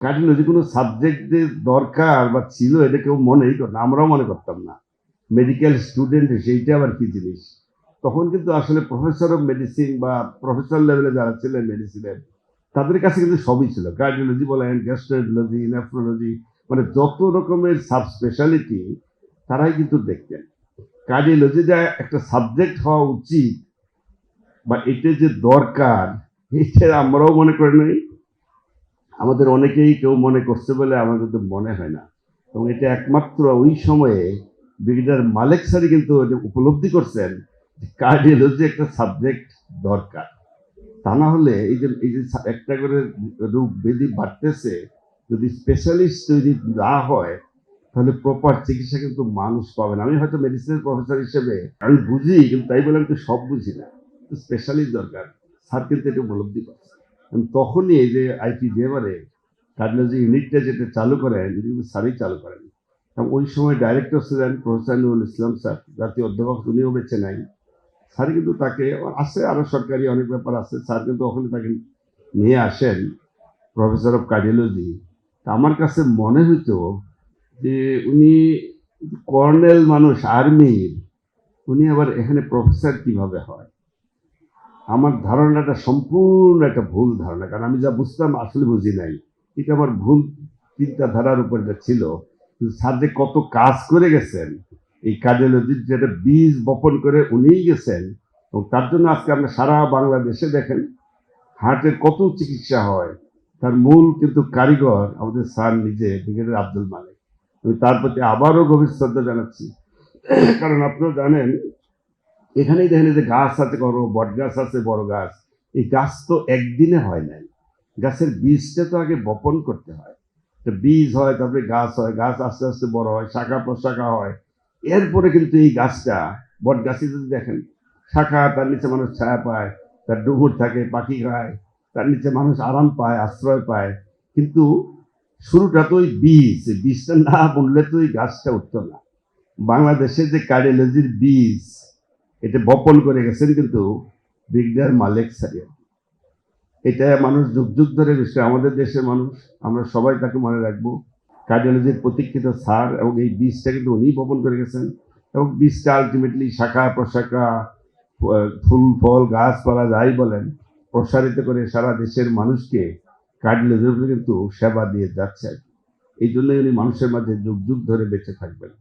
Cardiology কোনো subject যে দরকার বা ছিল, এটা কেউ মনেই করতো আমরাও মনে করতাম না। মেডিকেল স্টুডেন্ট সেইটা আবার কি জিনিস? তখন কিন্তু আসলে প্রফেসর অফ মেডিসিন বা প্রফেসর লেভেলে যারা ছিলেন মেডিসিনের তাদের কাছে কিন্তু সবই ছিল। কার্ডিওলজি বলেন গ্যাস্ট্রোলজি নেফ্রোলজি মানে যত রকমের সাব স্পেশালিটি তারাই কিন্তু দেখতেন। কার্ডিওলজি যা একটা সাবজেক্ট হওয়া উচিত, বা এটা যে দরকার, এটা আমরাও মনে করি নাই। আমাদের অনেকেই কেউ মনে করছে বলে আমার কিন্তু মনে হয় না। এবং এটা একমাত্র ওই সময়ে ব্রিগেডিয়ার মালেক স্যারই কিন্তু উপলব্ধি করছেন কার্ডিওলজি একটা সাবজেক্ট দরকার। তা না হলে এই যে এই যে একটা করে রোগ ব্যাধি বাড়তেছে, যদি স্পেশালিস্ট তৈরি না হয়, তাহলে প্রপার চিকিৎসা কিন্তু মানুষ পাবে না। আমি হয়তো মেডিসিনের প্রফেসর হিসেবে, আমি বুঝি, কিন্তু তাই বলে আমি তো সব বুঝি না। স্পেশালিস্ট দরকার। স্যার কিন্তু এটা উপলব্ধি করছে তখনই এই যে আইটি যেবারে কার্ডিওলজি ইউনিটটা যেটা চালু করেন এটা কিন্তু স্যারই চালু করেন। এবং ওই সময় ডাইরেক্টর ছিলেন প্রফেসর নুরুল ইসলাম স্যার জাতীয় অধ্যাপক, উনিও বেছে নাই। স্যার কিন্তু তাকে, আছে আরও সরকারি অনেক ব্যাপার আছে, স্যার কিন্তু ওখানে তাকে নিয়ে আসেন প্রফেসর অফ কার্ডিওলজি তা আমার কাছে মনে হইতো যে উনি কর্নেল মানুষ আর্মির উনি আবার এখানে প্রফেসর কীভাবে হয়? আমার ধারণাটা সম্পূর্ণ একটা ভুল ধারণা, কারণ আমি যা বুঝতাম আসলে বুঝি নাই। এটা আমার ভুল চিন্তাধারার উপর যা ছিল। স্যার যে কত কাজ করে গেছেন, এই কাজে কার্ডিওলজির যেটা বীজ বপন করে উনিই গেছেন, এবং তার জন্য আজকে আমরা সারা বাংলাদেশে দেখেন, হার্টের কত চিকিৎসা হয়, তার মূল কিন্তু কারিগর আমাদের স্যার নিজে, ব্রিগেডিয়ার আব্দুল মালিক। আমি তার প্রতি আবারও গভীর শ্রদ্ধা জানাচ্ছি। কারণ আপনারা জানেন এখানেই দেখেন যে গাছ আছে বড় বট গাছ আছে, বড় গাছ, এই গাছ তো একদিনে হয় নাই। গাছের বীজটা তো আগে বপন করতে হয়। তো বীজ হয়, তারপরে গাছ হয়, গাছ আস্তে আস্তে বড় হয়, শাখা প্রশাখা হয়। এরপরে কিন্তু এই গাছটা বট গাছে যদি দেখেন, শাখা, তার নিচে মানুষ ছায়া পায়, তার ডুমুর থাকে, পাখি খায়, তার নিচে মানুষ আরাম পায়, আশ্রয় পায়। কিন্তু শুরুটা তো ওই বীজ, বীজটা না বললে তো ওই গাছটা উঠতো না। বাংলাদেশে যে কার্ডিওলজির বীজ এটা বপন করে গেছেন কিন্তু বিজ্ঞান মালেক সারিয়া এটা মানুষ যুগ যুগ ধরে বিষয় আমাদের দেশের মানুষ, আমরা সবাই তাকে মনে রাখব। কার্ডিওলজির প্রতীক্ষিত সার এবং এই বীজটা কিন্তু উনিই বপন করে গেছেন। এবং বীজটা আলটিমেটলি শাখা, প্রশাখা, ফুল, ফল, গাছপালা যাই বলেন, প্রসারিত করে সারা দেশের মানুষকে কার্ডিওলজির কিন্তু সেবা দিয়ে যাচ্ছে। এই জন্যই উনি মানুষের মাঝে যুগ যুগ ধরে বেঁচে থাকবেন।